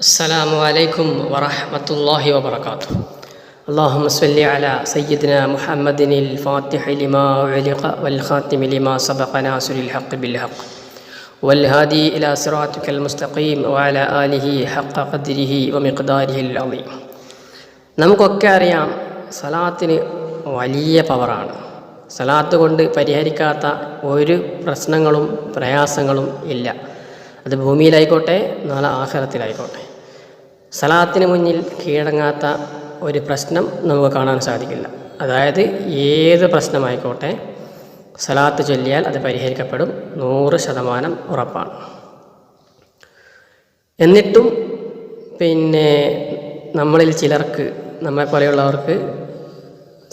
السلام عليكم ورحمة الله وبركاته اللهم صل على سيدنا محمد الفاتح لما أعلق والخاتم لما سبق ناصر الحق بالحق والهادي إلى صراطك المستقيم وعلى آله حق قدره ومقداره العظيم നമുക്കൊക്കെ അറിയാം സലാത്തിന് വലിയ പവറാണ് സലാത്ത് കൊണ്ട് പരിഹരിക്കാത്ത ഒരു പ്രശ്നങ്ങളും പ്രയാസങ്ങളും ഇല്ല അത് ഭൂമിയിലായിക്കോട്ടെ നാളെ ആഹാരത്തിലായിക്കോട്ടെ സലാത്തിന് മുന്നിൽ കീഴടങ്ങാത്ത ഒരു പ്രശ്നം നമുക്ക് കാണാൻ സാധിക്കില്ല. അതായത് ഏത് പ്രശ്നമായിക്കോട്ടെ സലാത്ത് ചൊല്ലിയാൽ അത് പരിഹരിക്കപ്പെടും നൂറ് ശതമാനം ഉറപ്പാണ്. എന്നിട്ടും പിന്നെ നമ്മളിൽ ചിലർക്ക് നമ്മെ പോലെയുള്ളവർക്ക്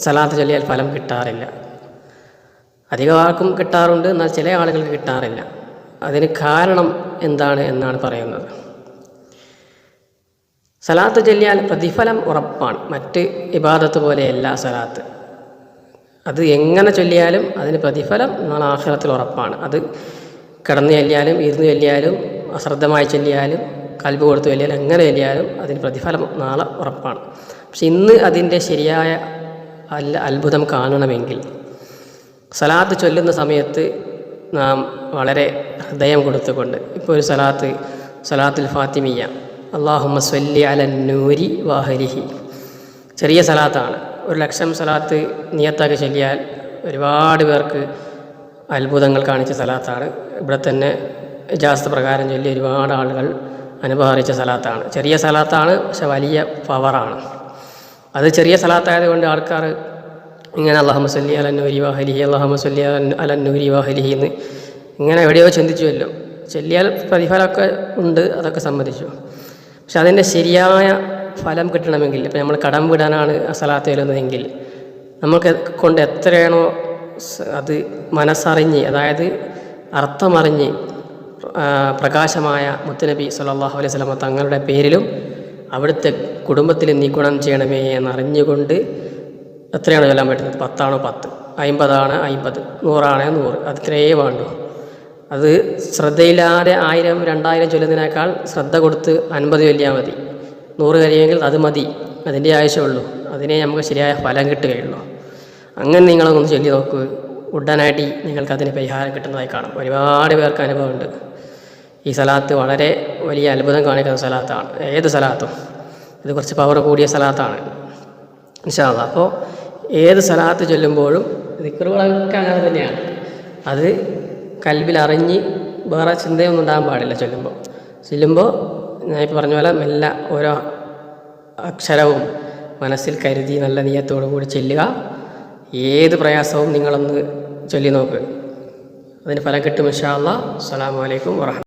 സലാത്ത് ചൊല്ലിയാൽ ഫലം കിട്ടാറില്ല. അധികം ആൾക്കും കിട്ടാറുണ്ട് എന്നാൽ ചില ആളുകൾക്ക് കിട്ടാറില്ല. അതിന് കാരണം എന്താണ് എന്നാണ് പറയുന്നത്. സലാത്ത് ചൊല്ലിയാൽ പ്രതിഫലം ഉറപ്പാണ്. മറ്റ് ഇബാദത്ത് പോലെയല്ല സലാത്ത്. അത് എങ്ങനെ ചൊല്ലിയാലും അതിന് പ്രതിഫലം നാളെ ആഹ്ലത്തിൽ ഉറപ്പാണ്. അത് കിടന്നു ചൊല്ലിയാലും ഇരുന്ന് ചൊല്ലിയാലും അശ്രദ്ധമായി ചൊല്ലിയാലും കൽബ് കൊടുത്ത് ചൊല്ലിയാലും എങ്ങനെ ചൊല്ലിയാലും അതിന് പ്രതിഫലം നാളെ ഉറപ്പാണ്. പക്ഷെ ഇന്ന് അതിന്റെ ശരിയായ അത്ഭുതം കാണണമെങ്കിൽ സലാത്ത് ചൊല്ലുന്ന സമയത്ത് നാം വളരെ ഹൃദയം കൊടുത്തുകൊണ്ട് ഇപ്പോൾ ഒരു സലാത്ത് സലാത്തുൽ ഫാത്തിമിയ അള്ളാഹുമ്മ സ്വല്ലി അലന്നൂരി വാഹരിഹി ചെറിയ സലാത്താണ്. ഒരു ലക്ഷം സലാത്ത് നിയത്താക്കി ചൊല്ലിയാൽ ഒരുപാട് പേർക്ക് അത്ഭുതങ്ങൾ കാണിച്ച സലാത്താണ്. ഇവിടെ തന്നെ ജാസ്ത പ്രകാരം ചൊല്ലി ഒരുപാട് ആളുകൾ അനുഭവിച്ച സലാത്താണ്. ചെറിയ സലാത്താണ് പക്ഷെ വലിയ പവറാണ്. അത് ചെറിയ സലാത്തായതുകൊണ്ട് ആൾക്കാർ ഇങ്ങനെ അള്ളാഹമ്മ സല്ലി അലന്നൂരി വാഹലിഹി അള്ളാഹമ്മ സല്ലി നൂരി വാഹലിഹി എന്ന് ഇങ്ങനെ എവിടെയോ ചിന്തിച്ചുവല്ലോ. ചൊല്ലിയാൽ പ്രതിഫലമൊക്കെ ഉണ്ട് അതൊക്കെ സമ്മതിച്ചു. പക്ഷെ അതിന്റെ ശരിയായ ഫലം കിട്ടണമെങ്കിൽ ഇപ്പം നമ്മൾ കടം വിടാനാണ് സലാത്ത് വരുന്നതെങ്കിൽ നമുക്ക് കൊണ്ട് എത്രയാണോ അത് മനസ്സറിഞ്ഞ് അതായത് അർത്ഥമറിഞ്ഞ് പ്രകാശമായ മുത്തനബി സല്ലാഹു അലൈഹി സ്വലമ തങ്ങളുടെ പേരിലും അവിടുത്തെ കുടുംബത്തിൽ നീ ഗുണം ചെയ്യണമേ എന്നറിഞ്ഞുകൊണ്ട് എത്രയാണ് ചൊല്ലാൻ പറ്റുന്നത് പത്താണോ പത്ത്? അമ്പതാണ് അമ്പത് നൂറാണ് നൂറ്. അത്രയേ വേണ്ടു. അത് ശ്രദ്ധയില്ലാതെ ആയിരം രണ്ടായിരം ചൊല്ലുന്നതിനേക്കാൾ ശ്രദ്ധ കൊടുത്ത് അൻപത് ചൊല്ലിയാൽ മതി. നൂറ് കഴിയുമെങ്കിൽ അത് മതി. അതിന്റെ ആവശ്യമുള്ളൂ. അതിനെ നമുക്ക് ശരിയായ ഫലം കിട്ടുകയുള്ളൂ. അങ്ങനെ നിങ്ങളൊന്ന് ചൊല്ലി നോക്കൂ. ഉടനടി നിങ്ങൾക്ക് അതിന് പരിഹാരം കിട്ടുന്നതായി കാണും. ഒരുപാട് പേർക്ക് അനുഭവമുണ്ട്. ഈ സ്ഥലത്ത് വളരെ വലിയ അത്ഭുതം കാണിക്കുന്ന സ്ഥലത്താണ് ഏത് സ്ഥലത്തും ഇത് കുറച്ച് പവർ കൂടിയ സ്ഥലത്താണ് ഇൻഷാല്ല അപ്പോൾ ഏത് സലാത്ത് ചൊല്ലുമ്പോഴും ദിക്കറുകളൊക്കെ അങ്ങനെ തന്നെയാണ്. അത് കൽവിൽ അറിഞ്ഞ് വേറെ ചിന്തയൊന്നും ഉണ്ടാകാൻ പാടില്ല ചൊല്ലുമ്പോൾ. ചൊല്ലുമ്പോൾ ഞാൻ ഇപ്പോൾ പറഞ്ഞ പോലെ മെല്ല ഓരോ അക്ഷരവും മനസ്സിൽ കരുതി നല്ല നീയത്തോടു കൂടി ചെല്ലുക. ഏത് പ്രയാസവും നിങ്ങളൊന്ന് ചൊല്ലി നോക്ക്. അതിന് ഫലം കിട്ടും ഇഷാ അല്ലാ അസ്സാം വലൈക്കും വറഹ